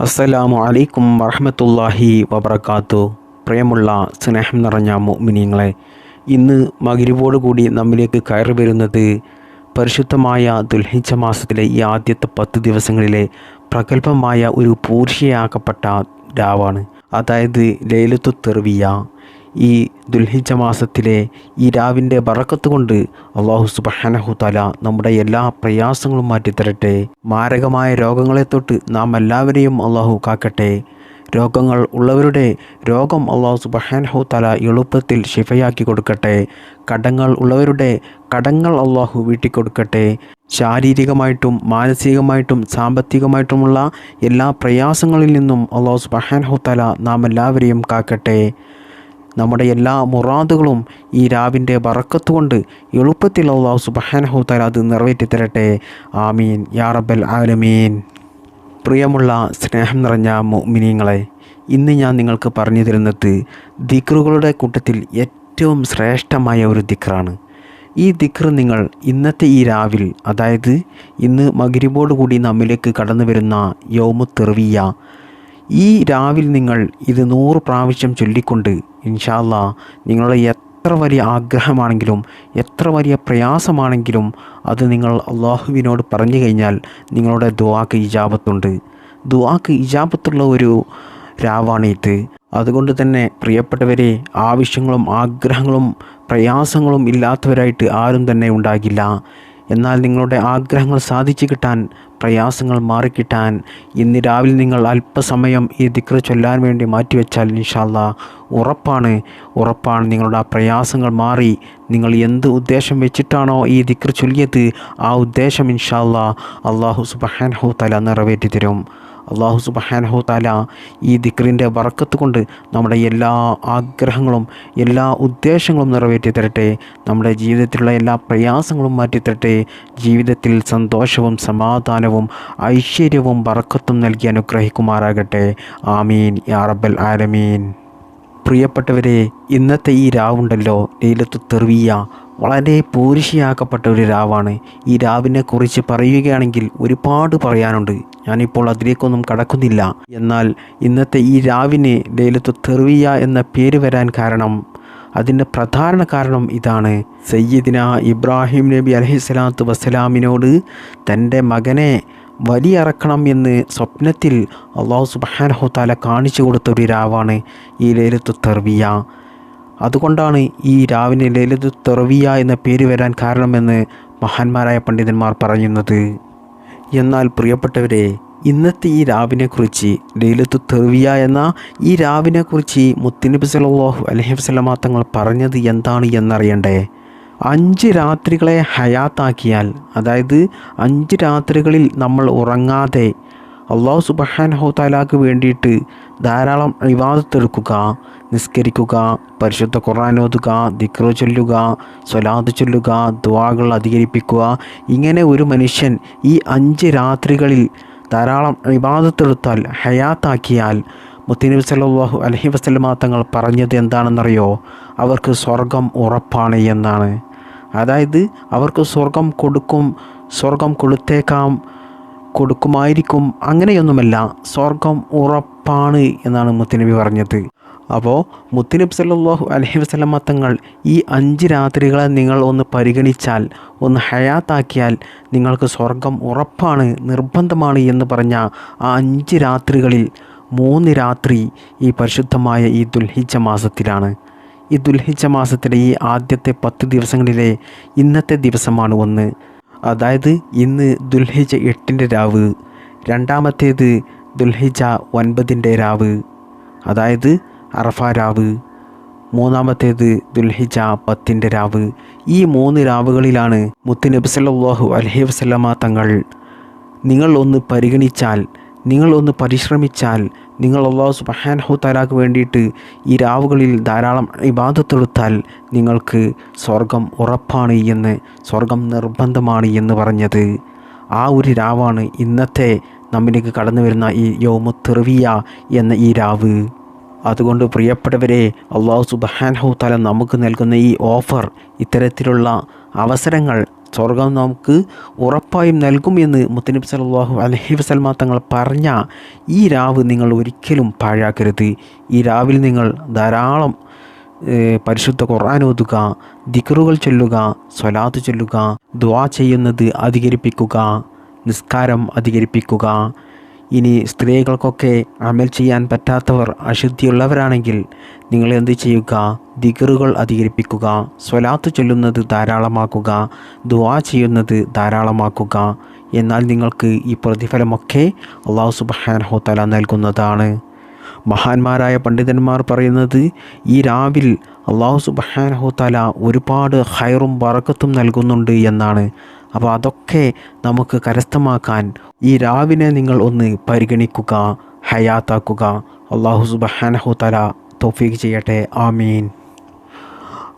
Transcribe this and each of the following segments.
അസ്സലാമു അലൈക്കും വറഹമത്തല്ലാഹി വബർക്കാത്തു പ്രിയമുള്ള സ്നേഹം നിറഞ്ഞ മുഅ്മിനീങ്ങളെ ഇന്ന് മഗ്രിബോട് കൂടി നമ്മിലേക്ക് കയറി വരുന്നത് പരിശുദ്ധമായ ദുൽഹിജ്ജ മാസത്തിലെ ഈ ആദ്യത്തെ പത്ത് ദിവസങ്ങളിലെ പ്രഗത്ഭമായ ഒരു പൂർഷിയാക്കപ്പെട്ട രാവാണ് അതായത് ലൈലത്തു തെർവിയ ഈ ദുൽഹിജ മാസത്തിലെ ഈ രാവിന്റെ ബറക്കത്ത് കൊണ്ട് അള്ളാഹു സുബഹാനഹു തല നമ്മുടെ എല്ലാ പ്രയാസങ്ങളും മാറ്റിത്തരട്ടെ. മാരകമായ രോഗങ്ങളെ തൊട്ട് നാം എല്ലാവരെയും അള്ളാഹു കാക്കട്ടെ. രോഗങ്ങൾ ഉള്ളവരുടെ രോഗം അള്ളാഹു സുബഹാനഹു തല എളുപ്പത്തിൽ ശിഫയാക്കി കൊടുക്കട്ടെ. കടങ്ങൾ ഉള്ളവരുടെ കടങ്ങൾ അള്ളാഹു വീട്ടിക്കൊടുക്കട്ടെ. ശാരീരികമായിട്ടും മാനസികമായിട്ടും സാമ്പത്തികമായിട്ടുമുള്ള എല്ലാ പ്രയാസങ്ങളിൽ നിന്നും അള്ളാഹു സുബഹാനഹു തല നാം എല്ലാവരെയും കാക്കട്ടെ. നമ്മുടെ എല്ലാ മുറാദുകളും ഈ രാവിന്റെ ബറക്കത്ത് കൊണ്ട് എളുപ്പത്തിൽ അള്ളാഹു സുബഹാനഹു തല അത് നിറവേറ്റി തരട്ടെ ആമീൻ. യാ റബ്ബൽ ആലമീൻ. പ്രിയമുള്ള സ്നേഹം നിറഞ്ഞ മിനിങ്ങളെ ഇന്ന് ഞാൻ നിങ്ങൾക്ക് പറഞ്ഞു തരുന്നത് ദിക്റുകളുടെ കൂട്ടത്തിൽ ഏറ്റവും ശ്രേഷ്ഠമായ ഒരു ദിക്റാണ്. ഈ ദിക്ർ നിങ്ങൾ ഇന്നത്തെ ഈ രാവിൽ അതായത് ഇന്ന് മകരിബോട് കൂടി നമ്മിലേക്ക് കടന്നു വരുന്ന യോമു തെർവിയ ഈ രാവിൽ നിങ്ങൾ ഇത് നൂറ് പ്രാവശ്യം ചൊല്ലിക്കൊണ്ട് ഇൻഷാല്ല നിങ്ങളുടെ എത്ര വലിയ ആഗ്രഹമാണെങ്കിലും എത്ര വലിയ പ്രയാസമാണെങ്കിലും അത് നിങ്ങൾ അള്ളാഹുവിനോട് പറഞ്ഞു കഴിഞ്ഞാൽ നിങ്ങളുടെ ദുവാക്ക് ഇജാബത്തുണ്ട്. ദുവാക്ക് ഇജാബത്തുള്ള ഒരു രാവാണ് ഇത് അതുകൊണ്ട് തന്നെ പ്രിയപ്പെട്ടവരെ ആവശ്യങ്ങളും ആഗ്രഹങ്ങളും പ്രയാസങ്ങളും ഇല്ലാത്തവരായിട്ട് ആരും തന്നെ ഉണ്ടാകില്ല. എന്നാൽ നിങ്ങളുടെ ആഗ്രഹങ്ങൾ സാധിച്ചു കിട്ടാൻ പ്രയാസങ്ങൾ മാറിക്കിട്ടാൻ ഇന്ന് രാവിലെ നിങ്ങൾ അല്പസമയം ഈ ദിക്ർ ചൊല്ലാൻ വേണ്ടി മാറ്റിവെച്ചാൽ ഇൻഷാല്ല ഉറപ്പാണ്. ഉറപ്പാണ് നിങ്ങളുടെ ആ പ്രയാസങ്ങൾ മാറി. നിങ്ങൾ എന്ത് ഉദ്ദേശം വെച്ചിട്ടാണോ ഈ ദിക്ർ ചൊല്ലിയത്? ആ ഉദ്ദേശം ഇൻഷാല്ല അള്ളാഹു സുബഹാൻഹു തല നിറവേറ്റി തരും അള്ളാഹു സുബഹാനഹു താല ഈ ദിക്റിന്റെ വറക്കത്ത് കൊണ്ട് നമ്മുടെ എല്ലാ ആഗ്രഹങ്ങളും എല്ലാ ഉദ്ദേശങ്ങളും നിറവേറ്റി തരട്ടെ. നമ്മുടെ ജീവിതത്തിലുള്ള എല്ലാ പ്രയാസങ്ങളും മാറ്റിത്തരട്ടെ ജീവിതത്തിൽ സന്തോഷവും സമാധാനവും ഐശ്വര്യവും വറക്കത്തും നൽകി അനുഗ്രഹിക്കുമാറാകട്ടെ. ആമീൻ. യാ റബ്ബൽ ആലമീൻ. പ്രിയപ്പെട്ടവരെ ഇന്നത്തെ ഈ രാവുണ്ടല്ലോ. ലൈലത്തു തെറിയ വളരെ പൂരിശിയാക്കപ്പെട്ട ഒരു രാവാണ്. ഈ രാവിനെ കുറിച്ച് പറയുകയാണെങ്കിൽ ഒരുപാട് പറയാനുണ്ട്. ഞാനിപ്പോൾ അതിലേക്കൊന്നും കടക്കുന്നില്ല. എന്നാൽ ഇന്നത്തെ ഈ രാവിന് ലൈലത്തു തെറിയ എന്ന പേര് വരാൻ കാരണം അതിന്റെ പ്രധാന കാരണം ഇതാണ്. സയ്യിദിന ഇബ്രാഹിം നബി അലഹിസ്ലാത്തു വസ്സലാമിനോട് തന്റെ മകനെ വലിയിറക്കണം എന്ന് സ്വപ്നത്തിൽ അള്ളാഹു സുബാനഹു താല കാണിച്ചു കൊടുത്ത ഒരു രാവാണ് ഈ ലൈലത്തു തെർവിയ. അതുകൊണ്ടാണ് ഈ രാവിനെ ലേലത്തു തെറവിയ എന്ന പേര് വരാൻ കാരണമെന്ന് മഹാന്മാരായ പണ്ഡിതന്മാർ പറയുന്നത്. എന്നാൽ പ്രിയപ്പെട്ടവരെ ഇന്നത്തെ ഈ രാവിനെക്കുറിച്ച് ലൈലത്തു തെർവിയ എന്ന ഈ രാവിനെക്കുറിച്ച് മുത്തിനബി സല്ലല്ലാഹു അലഹി വസല്ലമ തങ്ങൾ പറഞ്ഞത് എന്താണ് എന്നറിയണ്ടേ? അഞ്ച് രാത്രികളെ ഹയാത്താക്കിയാൽ അതായത് അഞ്ച് രാത്രികളിൽ നമ്മൾ ഉറങ്ങാതെ അള്ളാഹു സുബഹാൻ ഹോത്താലാക്ക് വേണ്ടിയിട്ട് ധാരാളം വിവാദത്തെടുക്കുക നിസ്കരിക്കുക പരിശുദ്ധ ഖുർആൻ ഓതുക ദിക്റു ചൊല്ലുക സ്വലാത്ത് ചൊല്ലുക ദുവാകൾ അധികരിപ്പിക്കുക. ഇങ്ങനെ ഒരു മനുഷ്യൻ ഈ അഞ്ച് രാത്രികളിൽ ധാരാളം വിവാദത്തെടുത്താൽ ഹയാത്താക്കിയാൽ മുത്തനബി സല്ലല്ലാഹു അലഹി വസ്ലമാ തങ്ങൾ പറഞ്ഞത് എന്താണെന്നറിയോ? അവർക്ക് സ്വർഗം ഉറപ്പാണ് എന്നാണ്. അതായത് അവർക്ക് സ്വർഗം കൊടുക്കും സ്വർഗം കൊടുത്തേക്കാം കൊടുക്കുമായിരിക്കും. അങ്ങനെയൊന്നുമല്ല സ്വർഗം ഉറപ്പാണ് എന്നാണ് മുത്തനബി പറഞ്ഞത്. അപ്പോൾ മുത്തനബ് സല്ലാഹു അലഹി വസ്ലം തങ്ങൾ ഈ അഞ്ച് രാത്രികളെ നിങ്ങൾ ഒന്ന് പരിഗണിച്ചാൽ ഒന്ന് ഹയാത്താക്കിയാൽ നിങ്ങൾക്ക് സ്വർഗം ഉറപ്പാണ് നിർബന്ധമാണ് എന്ന് പറഞ്ഞ ആ അഞ്ച് രാത്രികളിൽ മൂന്ന് രാത്രി ഈ പരിശുദ്ധമായ ഈ ദുൽഹിജ മാസത്തിലാണ്. ഈ ദുൽഹിജ മാസത്തിലെ ഈ ആദ്യത്തെ പത്ത് ദിവസങ്ങളിലെ ഇന്നത്തെ ദിവസമാണ് ഒന്ന്. അതായത് ഇന്ന് ദുൽഹിജ എട്ടിന്റെ രാവ് രണ്ടാമത്തേത് ദുൽഹിജ ഒൻപതിന്റെ രാവ് അതായത് അറഫ രാവ് മൂന്നാമത്തേത് ദുൽഹിജ പത്തിന്റെ രാവ്. ഈ മൂന്ന് രാവുകളിലാണ് മുത്തുനബി സല്ലല്ലാഹു അലഹി വസ്ലമ തങ്ങൾ നിങ്ങൾ ഒന്ന് പരിഗണിച്ചാൽ നിങ്ങൾ ഒന്ന് പരിശ്രമിച്ചാൽ നിങ്ങൾ അള്ളാഹു സുബഹാനഹു താലാക്ക് വേണ്ടിയിട്ട് ഈ രാവുകളിൽ ധാരാളം ഇബാദത്തെടുത്താൽ നിങ്ങൾക്ക് സ്വർഗം ഉറപ്പാണ് എന്ന് സ്വർഗം നിർബന്ധമാണ് എന്ന് പറഞ്ഞത്. ആ ഒരു രാവാണ് ഇന്നത്തെ നമ്മിലേക്ക് കടന്നു വരുന്ന ഈ യോമു തെറിവിയ എന്ന ഈ രാവ്. അതുകൊണ്ട് പ്രിയപ്പെട്ടവരെ അള്ളാഹു സുബഹാനഹു തല നമുക്ക് നൽകുന്ന ഈ ഓഫർ ഇത്തരത്തിലുള്ള അവസരങ്ങൾ സ്വർഗം നമുക്ക് ഉറപ്പായും നൽകും എന്ന് മുത്തനബി സലാഹു അലഹി വസൽമാ തങ്ങൾ പറഞ്ഞ ഈ രാവ് നിങ്ങൾ ഒരിക്കലും പാഴാക്കരുത്. ഈ രാവിൽ നിങ്ങൾ ധാരാളം പരിശുദ്ധ ഖുർആൻ ഓതുക ദിക്റുകൾ ചൊല്ലുക സ്വലാത്ത് ചൊല്ലുക ദ്വാ ചെയ്യുന്നത് അധികരിപ്പിക്കുക നിസ്കാരം അധികരിപ്പിക്കുക ഇനി സ്ത്രീകൾക്കൊക്കെ അമൽ ചെയ്യാൻ പറ്റാത്തവർ അശുദ്ധിയുള്ളവരാണെങ്കിൽ നിങ്ങൾ എന്ത് ചെയ്യുക? ദിഗറുകൾ അധികരിപ്പിക്കുക. സ്വലാത്ത് ചൊല്ലുന്നത് ധാരാളമാക്കുക. ദുവാ ചെയ്യുന്നത് ധാരാളമാക്കുക. എന്നാൽ നിങ്ങൾക്ക് ഈ പ്രതിഫലമൊക്കെ അള്ളാഹു സുബ്ഹാനഹു തആല നൽകുന്നതാണ്. മഹാന്മാരായ പണ്ഡിതന്മാർ പറയുന്നത് ഈ രാവിൽ അള്ളാഹു സുബ്ഹാനഹു തആല ഒരുപാട് ഹൈറും വറക്കത്തും നൽകുന്നുണ്ട് എന്നാണ്. അപ്പോൾ അതൊക്കെ നമുക്ക് കരസ്ഥമാക്കാൻ ഈ രാവിനെ നിങ്ങൾ ഒന്ന് പരിഗണിക്കുക ഹയാത്താക്കുക. അള്ളാഹു സുബ്ഹാനഹു തആല തൗഫീഖ് ചെയ്യട്ടെ. ആമീൻ.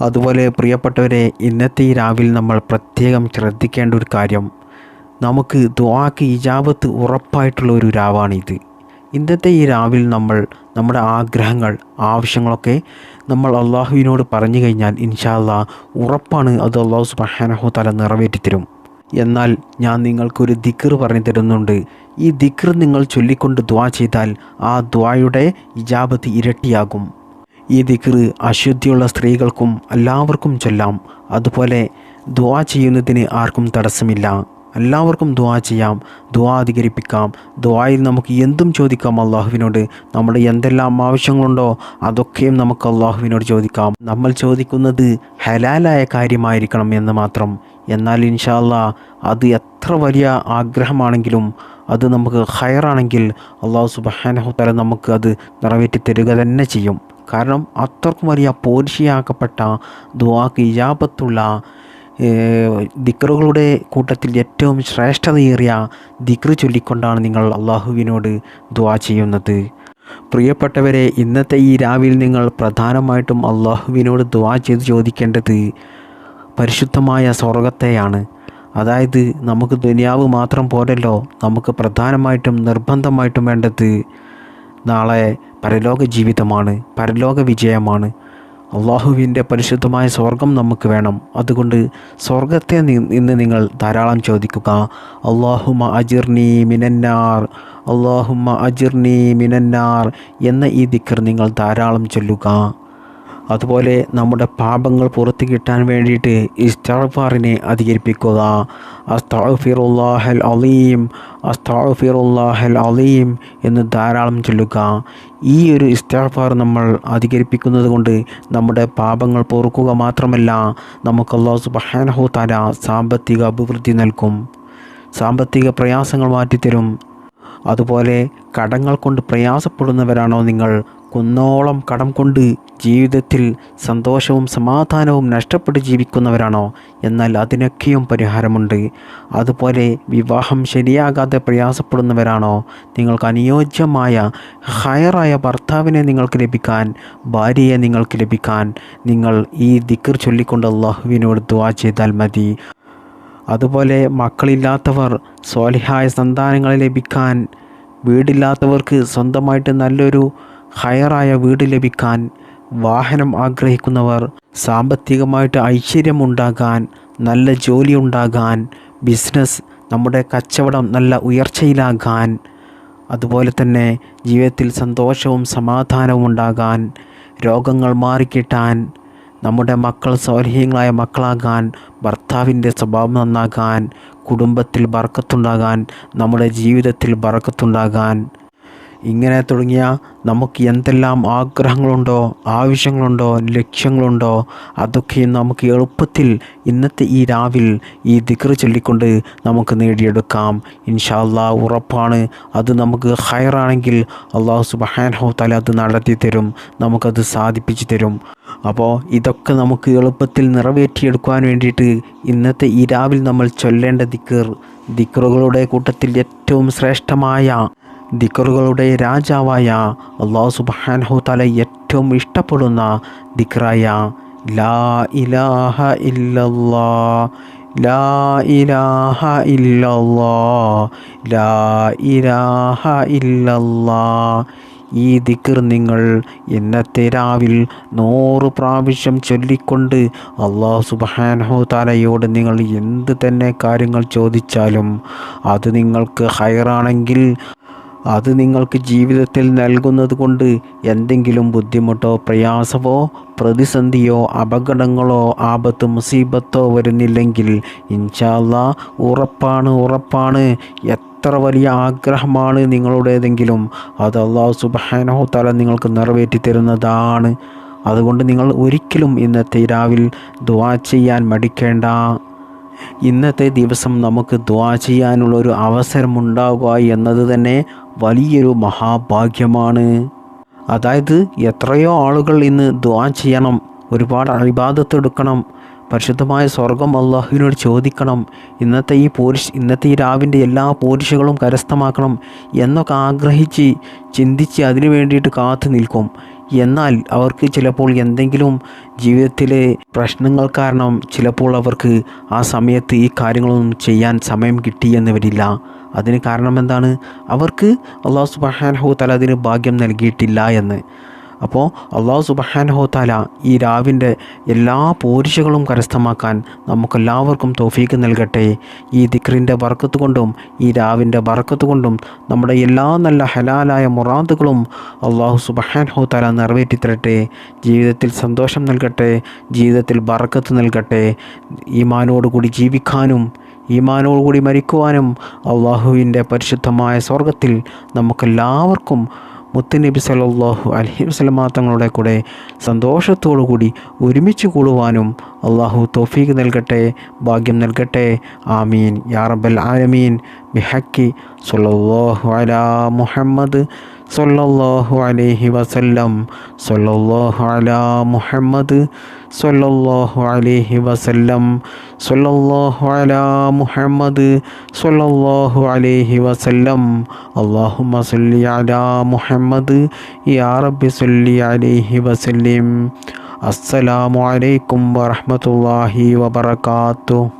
അതുപോലെ പ്രിയപ്പെട്ടവരെ ഇന്നത്തെ ഈ രാവിൽ നമ്മൾ പ്രത്യേകം ശ്രദ്ധിക്കേണ്ട ഒരു കാര്യം. നമുക്ക് ദുവാക്ക് ഇജാബത്ത് ഉറപ്പായിട്ടുള്ള ഒരു രാവാണിത്. ഇന്നത്തെ ഈ രാവിൽ നമ്മൾ നമ്മുടെ ആഗ്രഹങ്ങൾ ആവശ്യങ്ങളൊക്കെ നമ്മൾ അള്ളാഹുവിനോട് പറഞ്ഞു കഴിഞ്ഞാൽ ഇൻഷാല്ലാ ഉറപ്പാണ് അത് അള്ളാഹു സുബ്ഹാനഹു തല നിറവേറ്റിത്തരും. എന്നാൽ ഞാൻ നിങ്ങൾക്കൊരു ദിക്കർ പറഞ്ഞു തരുന്നുണ്ട്. ഈ ദിക്കർ നിങ്ങൾ ചൊല്ലിക്കൊണ്ട് ദ്വാ ചെയ്താൽ ആ ദ്വായുടെ ഇജാബത്ത് ഇരട്ടിയാകും. ഈ ദിക്കർ അശുദ്ധിയുള്ള സ്ത്രീകൾക്കും എല്ലാവർക്കും ചൊല്ലാം. അതുപോലെ ദ്വാ ചെയ്യുന്നതിന് ആർക്കും തടസ്സമില്ല. എല്ലാവർക്കും ദുവാ ചെയ്യാം ദുവാ അധികരിപ്പിക്കാം. ദുവായിൽ നമുക്ക് എന്തും ചോദിക്കാം അള്ളാഹുവിനോട്. നമ്മുടെ എന്തെല്ലാം ആവശ്യങ്ങളുണ്ടോ അതൊക്കെയും നമുക്ക് അള്ളാഹുവിനോട് ചോദിക്കാം. നമ്മൾ ചോദിക്കുന്നത് ഹലാലായ കാര്യമായിരിക്കണം എന്ന് മാത്രം. എന്നാൽ ഇൻഷാല്ല അത് എത്ര വലിയ ആഗ്രഹമാണെങ്കിലും അത് നമുക്ക് ഹയറാണെങ്കിൽ അള്ളാഹു സുബാനഹുത്തല തല നമുക്ക് അത് നിറവേറ്റി തരിക തന്നെ ചെയ്യും. കാരണം അത്രക്കും വലിയ പോരിശിയാക്കപ്പെട്ട ദുവാക്ക് ഇജാബത്തുള്ള ദിക്റുകളുടെ കൂട്ടത്തിൽ ഏറ്റവും ശ്രേഷ്ഠതയേറിയ ദിക്റ് ചൊല്ലിക്കൊണ്ടാണ് നിങ്ങൾ അള്ളാഹുവിനോട് ദുവാ ചെയ്യുന്നത്. പ്രിയപ്പെട്ടവരെ ഇന്നത്തെ ഈ രാവിൽ നിങ്ങൾ പ്രധാനമായിട്ടും അള്ളാഹുവിനോട് ദുവാ ചെയ്ത് ചോദിക്കേണ്ടത് പരിശുദ്ധമായ സ്വർഗത്തെയാണ് അതായത് നമുക്ക് ദുനിയാവ് മാത്രം പോരല്ലോ നമുക്ക് പ്രധാനമായിട്ടും നിർബന്ധമായിട്ടും വേണ്ടത് നാളെ പരലോക ജീവിതമാണ് പരലോക വിജയമാണ്. അള്ളാഹുവിന്റെ പരിശുദ്ധമായ സ്വർഗം നമുക്ക് വേണം. അതുകൊണ്ട് സ്വർഗത്തെ ഇന്ന് നിങ്ങൾ ധാരാളം ചോദിക്കുക. അള്ളാഹുമ അജിർനി മിനന്നാർ അള്ളാഹുമ അജിർനി മിനന്നാർ എന്ന ഈ ദിക്കർ നിങ്ങൾ ധാരാളം ചൊല്ലുക. അതുപോലെ നമ്മുടെ പാപങ്ങൾ പുറത്തു കിട്ടാൻ വേണ്ടിയിട്ട് ഇസ്താഫാറിനെ അധികരിപ്പിക്കുക. അസ്താഫിറുല്ലാഹൽ അലീം അസ്താഫിറുല്ലാഹൽ അലീം എന്ന് ധാരാളം ചൊല്ലുക. ഈ ഒരു ഇസ്താഫാർ നമ്മൾ അധികരിപ്പിക്കുന്നത് കൊണ്ട് നമ്മുടെ പാപങ്ങൾ പൊറുക്കുക മാത്രമല്ല നമുക്ക് അള്ളാഹു സുബ്ഹാനഹു തആല സാമ്പത്തിക അഭിവൃദ്ധി നൽകും. സാമ്പത്തിക പ്രയാസങ്ങൾ മാറ്റിത്തരും. അതുപോലെ കടങ്ങൾ കൊണ്ട് പ്രയാസപ്പെടുന്നവരാണോ നിങ്ങൾ? കുന്നോളം കടം കൊണ്ട് ജീവിതത്തിൽ സന്തോഷവും സമാധാനവും നഷ്ടപ്പെട്ട് ജീവിക്കുന്നവരാണോ? എന്നാൽ അതിനൊക്കെയും പരിഹാരമുണ്ട്. അതുപോലെ വിവാഹം ശരിയാകാതെ പ്രയാസപ്പെടുന്നവരാണോ? നിങ്ങൾക്ക് അനുയോജ്യമായ ഹയറായ ഭർത്താവിനെ നിങ്ങൾക്ക് ലഭിക്കാൻ ഭാര്യയെ നിങ്ങൾക്ക് ലഭിക്കാൻ നിങ്ങൾ ഈ ദിക്കർ ചൊല്ലിക്കൊണ്ട് അള്ളാഹുവിനോട് ദുവാ ചെയ്താൽ മതി. അതുപോലെ മക്കളില്ലാത്തവർ സ്വാലിഹായ സന്താനങ്ങളെ ലഭിക്കാൻ വീടില്ലാത്തവർക്ക് സ്വന്തമായിട്ട് നല്ലൊരു ഹയറായ വീട് ലഭിക്കാൻ വാഹനം ആഗ്രഹിക്കുന്നവർ സാമ്പത്തികമായിട്ട് ഐശ്വര്യമുണ്ടാകാൻ നല്ല ജോലി ഉണ്ടാകാൻ ബിസിനസ് നമ്മുടെ കച്ചവടം നല്ല ഉയർച്ചയിലാകാൻ അതുപോലെ തന്നെ ജീവിതത്തിൽ സന്തോഷവും സമാധാനവും ഉണ്ടാകാൻ രോഗങ്ങൾ മാറിക്കിട്ടാൻ നമ്മുടെ മക്കൾ സൗലഹ്യങ്ങളായ മക്കളാകാൻ ഭർത്താവിന്റെ സ്വഭാവം നന്നാകാൻ കുടുംബത്തിൽ ബർക്കത്തുണ്ടാകാൻ നമ്മുടെ ജീവിതത്തിൽ ബർക്കത്തുണ്ടാകാൻ ഇങ്ങനെ തുടങ്ങിയ നമുക്ക് എന്തെല്ലാം ആഗ്രഹങ്ങളുണ്ടോ ആവശ്യങ്ങളുണ്ടോ ലക്ഷ്യങ്ങളുണ്ടോ അതൊക്കെ നമുക്ക് എളുപ്പത്തിൽ ഇന്നത്തെ ഈ രാവിൽ ഈ ദിക്ർ ചൊല്ലിക്കൊണ്ട് നമുക്ക് നേടിയെടുക്കാം. ഇൻഷാല്ലാ ഉറപ്പാണ്. അത് നമുക്ക് ഹയറാണെങ്കിൽ അള്ളാഹു സുബഹാനഹു തല അത് നടത്തി തരും നമുക്കത് സാധിപ്പിച്ചു തരും. അപ്പോൾ ഇതൊക്കെ നമുക്ക് എളുപ്പത്തിൽ നിറവേറ്റിയെടുക്കുവാൻ വേണ്ടിയിട്ട് ഇന്നത്തെ ഈ രാവിൽ നമ്മൾ ചൊല്ലേണ്ട ദിക്കർ ദിക്കറുകളുടെ കൂട്ടത്തിൽ ഏറ്റവും ശ്രേഷ്ഠമായ ദിക്കറുകളുടെ രാജാവായ അള്ളാഹു സുബ്ഹാനഹു തആല ഏറ്റവും ഇഷ്ടപ്പെടുന്ന ദിക്റായ ലാ ഇലാഹ ഇല്ലല്ലാ ലാ ഇലാഹ ഇല്ലല്ലാ ലാ ഇലാഹ ഇല്ലല്ലാ ഈ ദിക്കർ നിങ്ങൾ ഇന്നത്തെ രാവിൽ നൂറ് പ്രാവശ്യം ചൊല്ലിക്കൊണ്ട് അള്ളാഹു സുബാനഹു താലയോട് നിങ്ങൾ എന്ത് തന്നെ കാര്യങ്ങൾ ചോദിച്ചാലും അത് നിങ്ങൾക്ക് ഹയറാണെങ്കിൽ അത് നിങ്ങൾക്ക് ജീവിതത്തിൽ നൽകുന്നത് കൊണ്ട് എന്തെങ്കിലും ബുദ്ധിമുട്ടോ പ്രയാസമോ പ്രതിസന്ധിയോ അപകടങ്ങളോ ആപത്ത് മുസീബത്തോ വരുന്നില്ലെങ്കിൽ ഇൻഷാല്ല ഉറപ്പാണ് ഉറപ്പാണ്. എത്ര വലിയ ആഗ്രഹമാണ് നിങ്ങളുടേതെങ്കിലും അത് അള്ളാഹു സുബാനോ തല നിങ്ങൾക്ക് നിറവേറ്റി തരുന്നതാണ്. അതുകൊണ്ട് നിങ്ങൾ ഒരിക്കലും ഇന്നത്തെ രാവിൽ ദുവാ ചെയ്യാൻ മടിക്കേണ്ട. ഇന്നത്തെ ദിവസം നമുക്ക് ദ്വാ ചെയ്യാനുള്ള ഒരു അവസരമുണ്ടാവുക എന്നത് തന്നെ വലിയൊരു മഹാഭാഗ്യമാണ്. അതായത് എത്രയോ ആളുകൾ ഇന്ന് ദ്വാ ചെയ്യണം ഒരുപാട് അഭിബാധത്തെടുക്കണം പരിശുദ്ധമായ സ്വർഗം അള്ളാഹുവിനോട് ചോദിക്കണം ഇന്നത്തെ ഈ പോരിഷ് ഇന്നത്തെ ഈ രാവിന്റെ എല്ലാ പോരിഷകളും കരസ്ഥമാക്കണം എന്നൊക്കെ ആഗ്രഹിച്ച് ചിന്തിച്ച് അതിനു വേണ്ടിയിട്ട് കാത്തു നിൽക്കും. എന്നാൽ അവർക്ക് ചിലപ്പോൾ എന്തെങ്കിലും ജീവിതത്തിലെ പ്രശ്നങ്ങൾ കാരണം ചിലപ്പോൾ അവർക്ക് ആ സമയത്ത് ഈ കാര്യങ്ങളൊന്നും ചെയ്യാൻ സമയം കിട്ടിയെന്ന് വരില്ല. അതിന് കാരണം എന്താണ്? അവർക്ക് അള്ളാഹു സുബഹാനഹു തല അതിന് ഭാഗ്യം നൽകിയിട്ടില്ല എന്ന്. അപ്പോൾ അള്ളാഹു സുബഹാനഹു താല ഈ രാവിന്റെ എല്ലാ പോരിശകളും കരസ്ഥമാക്കാൻ നമുക്കെല്ലാവർക്കും തോഫീക്ക് നൽകട്ടെ. ഈ ദിക്റിന്റെ ബർക്കത്ത് കൊണ്ടും ഈ രാവിന്റെ ബർക്കത്ത് കൊണ്ടും നമ്മുടെ എല്ലാ നല്ല ഹലാലായ മുറാദുകളും അള്ളാഹു സുബഹാനഹു താല നിറവേറ്റി തരട്ടെ ജീവിതത്തിൽ സന്തോഷം നൽകട്ടെ ജീവിതത്തിൽ ബർക്കത്ത് നൽകട്ടെ. ഈമാനോടുകൂടി ജീവിക്കാനും ഈമാനോടുകൂടി മരിക്കുവാനും അള്ളാഹുവിന്റെ പരിശുദ്ധമായ സ്വർഗത്തിൽ നമുക്കെല്ലാവർക്കും മുത്തുനബി സലല്ലാഹു അലഹി വസ്ലമാ തങ്ങളുടെ കൂടെ സന്തോഷത്തോടു കൂടി ഒരുമിച്ച് കൂടുവാനും അള്ളാഹു തോഫീക്ക് നൽകട്ടെ ഭാഗ്യം നൽകട്ടെ. ആമീൻ. യാ റബ്ബൽ ആലമീൻ. ബിഹക്കി സല്ലല്ലാഹു അലാ മുഹമ്മദ് സല്ലല്ലാഹു അലൈഹി വസല്ലം സല്ലല്ലാഹു അലാ മുഹമ്മദ് സല്ലല്ലാഹു അലൈഹി വസല്ലം സല്ലല്ലാഹു അലാ മുഹമ്മദ് സല്ലല്ലാഹു അലൈഹി വസല്ലം. അല്ലാഹുമ്മ സല്ലി അലാ മുഹമ്മദ് യാ റബ്ബി സല്ലി അലൈഹി വസല്ലിം. അസ്സലാമു അലൈക്കും വറഹ്മത്തുള്ളാഹി വബറകാതുഹു.